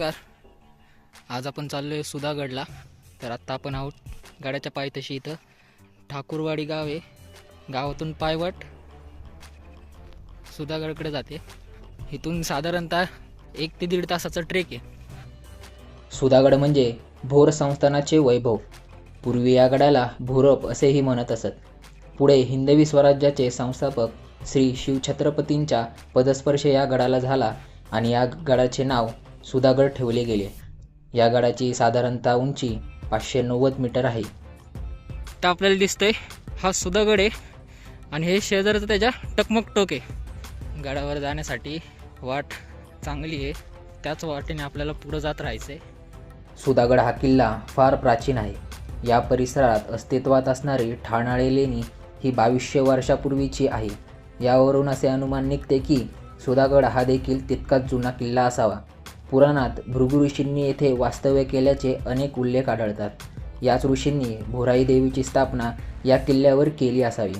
नमस्कार. आज आपण चाललो आहे सुधागडला. तर आत्ता आपण आहोत गाड्याच्या पायथ्याशी इथं. ठाकूरवाडी गाव आहे. गावातून पायवट सुधागडकडे जाते. इथून साधारणतः एक ते दीड तासाचा ट्रेक आहे. सुधागड म्हणजे भोर संस्थानाचे वैभव. पूर्वी या गडाला भोरप असेही म्हणत असत. पुढे हिंदवी स्वराज्याचे संस्थापक श्री शिवछत्रपतींच्या पदस्पर्श या गडाला झाला आणि या गडाचे नाव सुधागड ठेवले गेले. या गडाची साधारणतः उंची पाचशे नव्वद मीटर आहे. तर आपल्याला दिसतंय हा सुधागड आहे आणि हे शेजारचं त्याच्या टकमक टोक आहे. गडावर जाण्यासाठी वाट चांगली आहे. त्याच वाटेने आपल्याला पुढं जात राहायचं आहे सुधागड हा किल्ला फार प्राचीन आहे. या परिसरात अस्तित्वात असणारी ठाणाळे लेणी ही बावीसशे वर्षापूर्वीची आहे. यावरून असे अनुमान निघते की सुधागड हा देखील तितकाच जुना किल्ला असावा. पुराणात भृगु ऋषींनी येथे वास्तव्य केल्याचे अनेक उल्लेख आढळतात. याच ऋषींनी भोराई देवीची स्थापना या किल्ल्यावर केली असावी.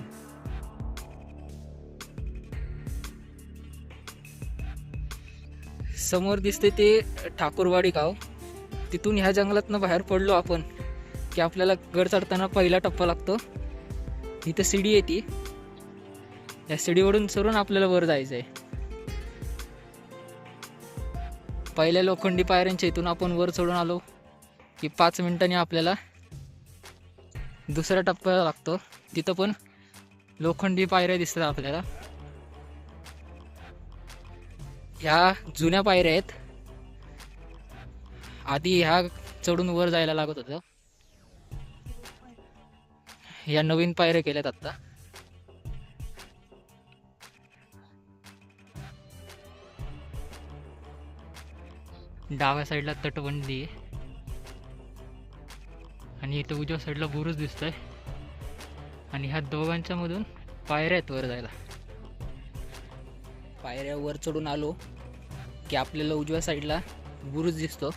समोर दिसते ते ठाकूरवाडी गाव. तिथून ह्या जंगलातनं बाहेर पडलो आपण की आपल्याला गड चढताना पहिला टप्पा लागतो. इथं शिडी येते. या शिडीवरून सरून आपल्याला वर जायचं आहे पहिल्या लोखंडी पायऱ्यांच्या इथून आपण वर चढून आलो की पाच मिनिटांनी आपल्याला दुसऱ्या टप्प्याला लागतो. तिथं पण लोखंडी पायऱ्या दिसतात आपल्याला. ह्या जुन्या पायऱ्या आहेत. आधी ह्या चढून वर जायला लागत होतं. या नवीन पायऱ्या केल्यात आता. डाव्या साईडला तटबंदी आहे. आणि इथं उजव्या साईडला बुरुज दिसतोय. आणि ह्या दोघांच्या मधून पायऱ्या आहेत वर जायला. पायऱ्या वर चढून आलो की आपल्याला उजव्या साईडला बुरुज दिसतो.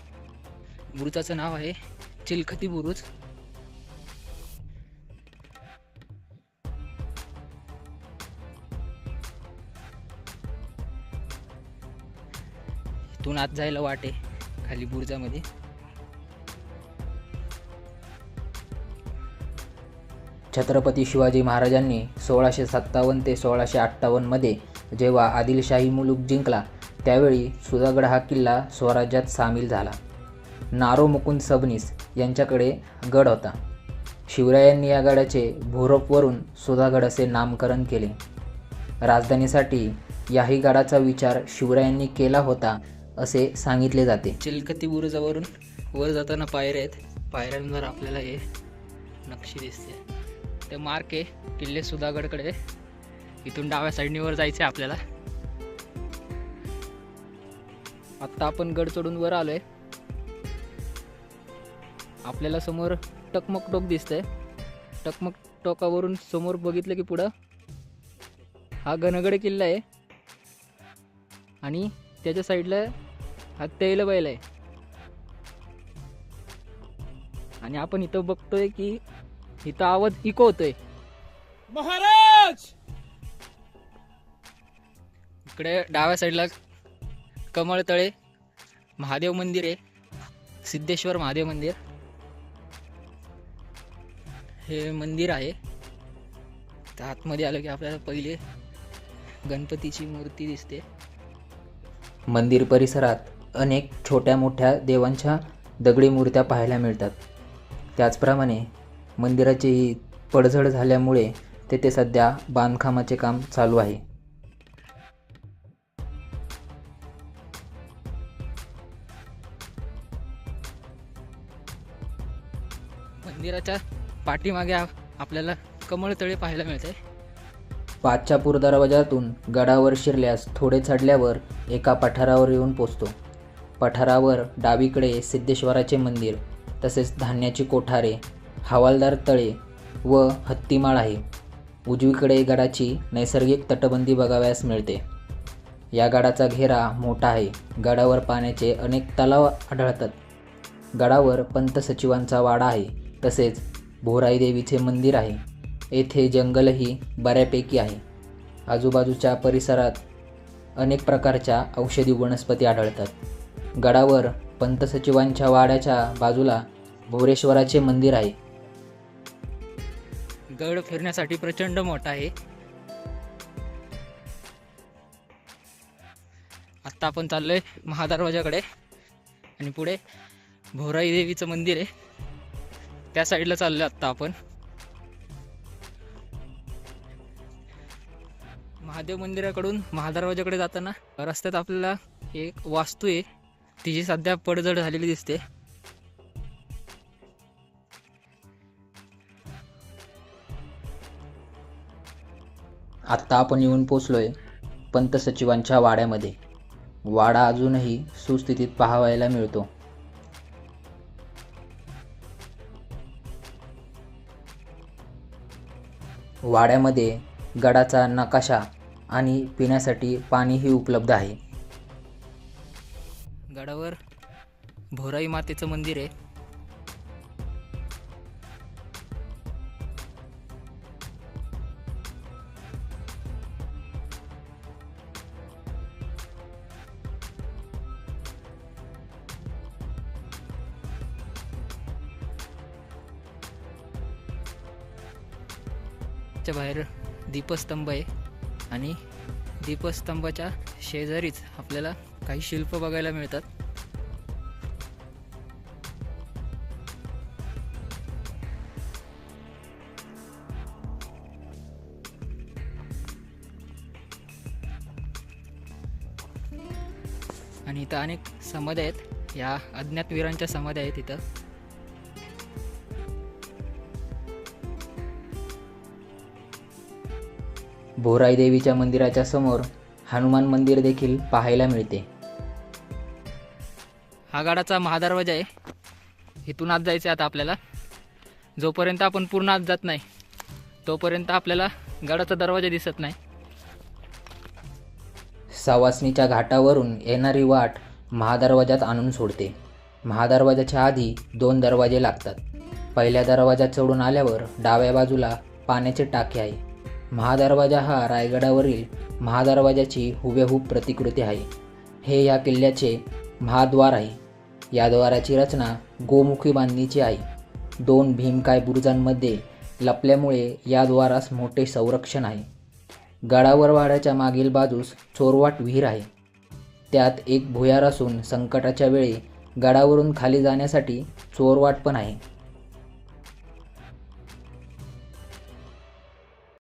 बुरुजाचं नाव आहे चिलखती बुरुज. इथून आत जायला वाट आहे खाली बुर्जामध्ये. छत्रपती शिवाजी महाराजांनी सोळाशे सत्तावन्न ते सोळाशे अठ्ठावन्नमध्ये जेव्हा आदिलशाही मुलूक जिंकला त्यावेळी सुधागड हा किल्ला स्वराज्यात सामील झाला. नारो मुकुंद सबनीस यांच्याकडे गड होता. शिवरायांनी या गडाचे भोरपवरून सुधागड असे नामकरण केले. राजधानीसाठी याही गडाचा विचार शिवरायांनी केला होता. असे सांगितले जाते. चिलकती बुरुजावरून वर जाताना पायऱ्या आहेत. पायऱ्यांवर आपल्याला हे नक्षी दिसते. ते मार्क आहे. किल्ले सुधागडकडे इथून डाव्या साईडनीवर जायचं आहे आपल्याला. आत्ता आपण गड चढून वर आलोय. आपल्याला समोर टकमक टोक दिसतंय. टकमक टोकावरून समोर बघितलं की पुढं हा घनगड किल्ला आहे. आणि त्याच्या साईडला हा तैलबैल आहे. आणि आपण इथं बघतोय की इथं आवाज इको होतोय. महाराज! इकडे डाव्या साईडला कमळतळे महादेव मंदिर आहे. सिद्धेश्वर महादेव मंदिर. हे मंदिर आहे. आतमध्ये आलं की आपल्याला पहिले गणपतीची मूर्ती दिसते. मंदिर परिसरात अनेक छोट्या मोठ्या देवांच्या दगडी मूर्त्या पाहायला मिळतात. त्याचप्रमाणे मंदिराचीही पडझड झाल्यामुळे तेथे सध्या बांधकामाचे काम चालू आहे. मंदिराच्या पाठीमागे आपल्याला कमळतळे पाहायला मिळते पाचच्यापूर दरवाजातून गडावर शिरल्यास थोडे चढल्यावर एका पठारावर येऊन पोचतो. पठारावर डावीकडे सिद्धेश्वराचे मंदिर तसेच धान्याची कोठारे हवालदार तळे व हत्तीमाळ आहे. उजवीकडे गडाची नैसर्गिक तटबंदी बघावयास मिळते. या गडाचा घेरा मोठा आहे. गडावर पाण्याचे अनेक तलाव आढळतात. गडावर पंत सचिवांचा वाडा आहे. तसेच भोराई देवीचे मंदिर आहे. येथे जंगलही बऱ्यापैकी आहे. आजूबाजूच्या परिसरात अनेक प्रकारच्या औषधी वनस्पती आढळतात. गडावर पंतसचिवांच्या वाड्याच्या बाजूला भोरेश्वराचे मंदिर आहे. गड फिरण्यासाठी प्रचंड मोठा आहे. आत्ता आपण चाललोय महादरवाजाकडे. आणि पुढे भोराई देवीचं मंदिर आहे. त्या साईडला चाललोय आत्ता आपण. महादेव मंदिराकडून महादरवाजाकडे जाताना रस्त्यात आपल्याला एक वास्तू आहे. तिची सध्या पडझड झालेली दिसते. आत्ता आपण येऊन पोचलोय पंत सचिवांच्या वाड्यामध्ये. वाडा अजूनही सुस्थितीत पाहावायला मिळतो. वाड्यामध्ये गडाचा नकाशा आणि पिण्यासाठी पाणीही उपलब्ध आहे. गडावर भोराई मातेचं मंदिर आहे. च्या बाहेर दीपस्तंभ आहे. आणि दीपस्तंभाच्या शेजारीच आपल्याला काही शिल्प बघायला मिळतात. आणि इथं अनेक समाध्या आहेत. या अज्ञात वीरांच्या समाध्या आहेत इथं. भोराई देवीच्या मंदिराच्या समोर हनुमान मंदिर देखील पाहायला मिळते. हा गाडाचा महादरवाजा आहे. इथून आत जायचं आहे आता आपल्याला. जोपर्यंत आपण पूर्ण आत जात नाही तोपर्यंत आपल्याला गडाचा दरवाजा दिसत नाही. सावासनीच्या घाटावरून येणारी वाट महादरवाजात आणून सोडते. महादरवाजाच्या आधी दोन दरवाजे लागतात. पहिल्या दरवाजात चढून आल्यावर डाव्या बाजूला पाण्याचे टाके आहे. महादरवाजा हा रायगडावरील महादरवाजाची हुबेहूब प्रतिकृती आहे. हे या किल्ल्याचे महाद्वार आहे. या द्वाराची रचना गोमुखी बांधणीची आहे. दोन भीमकाय बुरुजांमध्ये लपल्यामुळे या द्वारास मोठे संरक्षण आहे. गडावर वाड्याच्या मागील बाजूस चोरवाट विहीर आहे. त्यात एक भुयार असून संकटाच्या वेळी गडावरून खाली जाण्यासाठी चोरवाट पण आहे.